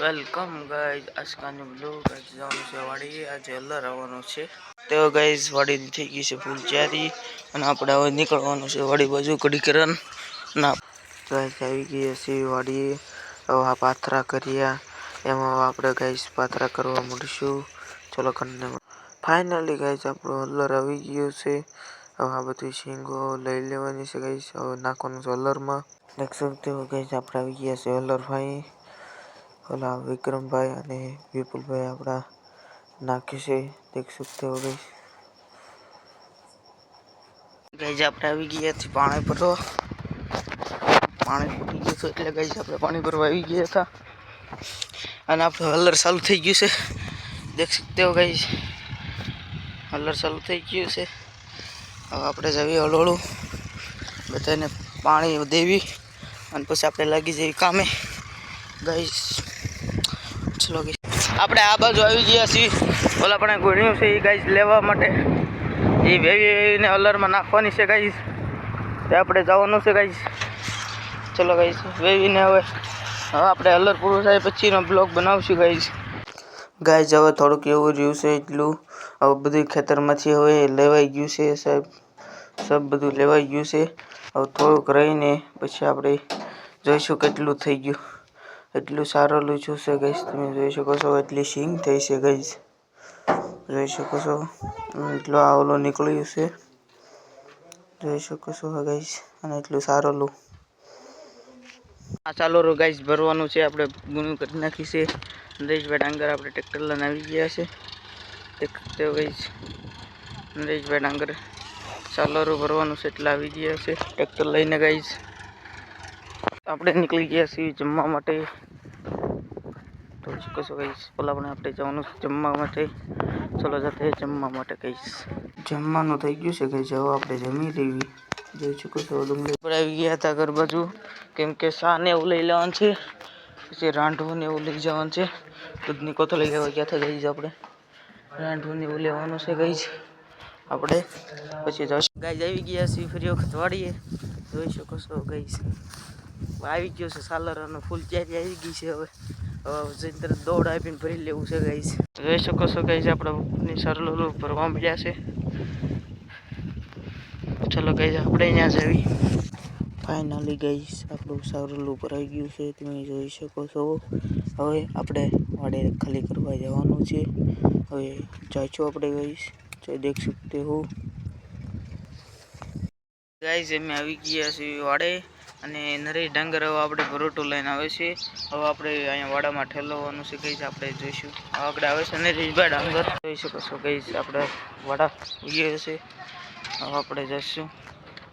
Welcome guys આજકાલનું blog આજે જવાનું છે વાડી આજે અલ્લર આવવાનું છે. તો ગાઈઝ વાડી થઈ ગઈ છે ફૂલ ચારી અને આપણે હવે નીકળવાનું છે વાડી બાજુ કડી કરન ના. ગાઈઝ આવી ગઈ છે વાડી હવે પાથરા કર્યા. એમાં આપણે ગાઈઝ પાથરા કરવા મળીશું. ચલો કન્ને ફાઇનલી ગાઈઝ આપણો અલ્લર આવી ગયો છે. હવે આ બધી શીંગો લઈ લેવાની છે ગાઈઝ હવે નાખવાનું છે અલરમાં દેખ શકતે હો ગાઈઝ આપણે આવી ગયા છે અલર ભાઈ ઓલા વિક્રમભાઈ અને વિપુલભાઈ આપણા નાખે છે દેખ શકતે હો ગઈ ગઈ આપણે આવી ગયા છીએ પાણી ભરવા. પાણી ફૂટી ગયું હતું એટલે ગઈ આપણે પાણી ભરવા આવી ગયા હતા. અને આપણું હલર ચાલુ થઈ ગયું છે. દેખ શકતે હો ગઈ હલર ચાલુ થઈ ગયું છે. હવે આપણે જઈએ હળવળું બધાને પાણી દેવી. અને પછી આપણે લાગી જઈએ કામે. ગાઈસ ચલો આપણે આ બાજુ આવી ગયા છીએ. ઓલા પણ ગોળ્યું છે એ ગાઈસ લેવા માટે. એ વેવીને અલરમાં નાખવાની છે ગાઈસ તે આપણે જવાનું છે ગાઈસ ચલો ગાઈસ વેવીને હવે હવે આપણે અલર પૂરું થાય પછીનો બ્લોગ બનાવશું ગાઈસ ગાઈસ હવે થોડુંક એવું રહ્યું છે એટલું. હવે બધું ખેતરમાંથી હવે લેવાઈ ગયું છે સાહેબ. સબ બધું લેવાઈ ગયું છે. હવે થોડુંક રહીને પછી આપણે જોઈશું કેટલું થઈ ગયું. એટલું સારું લૂછું છે ગઈશ તમે જોઈ શકો છો, એટલી સિંગ થઈ છે ગઈશ જોઈ શકો છો, એટલો આ ઓલું નીકળ્યું છે. જોઈ શકો છો ગઈશ અને એટલું સારું લું. આ ચાલો રો ગાઈસ ભરવાનું છે, આપણે ગુણું કરી નાખી છે. નરેશભાઈ ડાંગર આપણે ટ્રેક્ટર લઈને આવી ગયા છે. દેખતે ગઈશ નરેશભાઈ ડાંગર ચાલો ભરવાનું છે, એટલે આવી ગયા છે ટ્રેક્ટર લઈને ગાઈશ આપણે નીકળી ગયા છીએ જમવા માટે. તો કશું કહીશ. પેલા પણ આપણે જવાનું જમવા માટે. ચલો જતે જમવા માટે કહીશ. જમવાનું થઈ ગયું છે કે જવા આપણે જમી લેવી. જોઈ શકો છો ડુંગળી પર આવી ગયા હતા ઘર બાજુ. કેમ કે શાને એવું લઈ લેવાનું છે. પછી રાંઢવું ને એવું લઈ જવાનું છે. દૂધની કોથળી લેવા ગયા હતા ગઈ આપણે. રાંઢવું ને એવું લેવાનું છે ગઈ આપણે પછી જશું ગાય આવી ગયા છીએ ફરી વખત વાળીએ જોઈ શકો છો ગઈ આવી ગયો છે સાલર અને ફૂલ ચારી આવી ગઈ છે હવે. હવે જઈને તરત દોડ આપીને ભરી લેવું છે ગાઈસ. જોઈ શકો છો ગાઈસ આપણે સરલોલું ભરવા મળ્યા છે. ચલો ગાઈસ આપણે અહીંયા જ આવી. ફાઇનલી ગાઈસ આપણું સરલું ભરાઈ ગયું છે. તમે જોઈ શકો છો. હવે આપણે વાડે ખાલી કરવા જવાનું છે. હવે જઈશું આપણે ગાઈસ. જોઈ દેખ શકતે હો. ગાઈસ અમે આવી ગયા છીએ વાડે. અને નરેશ ડાંગર હવે આપણે ભરોટું લઈને આવે છે. હવે આપણે અહીંયા વાડામાં ઠેલવવાનું છે કઈ આપણે જોઈશું. આગળ આવે છે નરેશભાઈ ડાંગર. જોઈ શકો છો કઈ આપણે વાડા ઉગીએ છે. હવે આપણે જઈશું.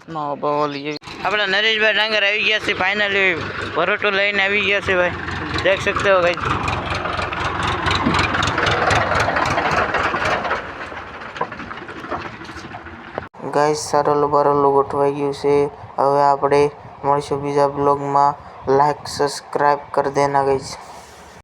નો બહુ લઈએ આપણે નરેશભાઈ ડાંગર આવી ગયા છે ફાઇનલી ભરોટો લઈને આવી ગયા છે, ભાઈ. દેખ શકતો હો કઈ ગાઈસ સારલું બારલું ગોઠવાઈ ગયું છે. હવે આપણે મળીશું બીજા બ્લોગમાં. લાઈક સબસ્ક્રાઈબ કરી દેના, ગાઈસ.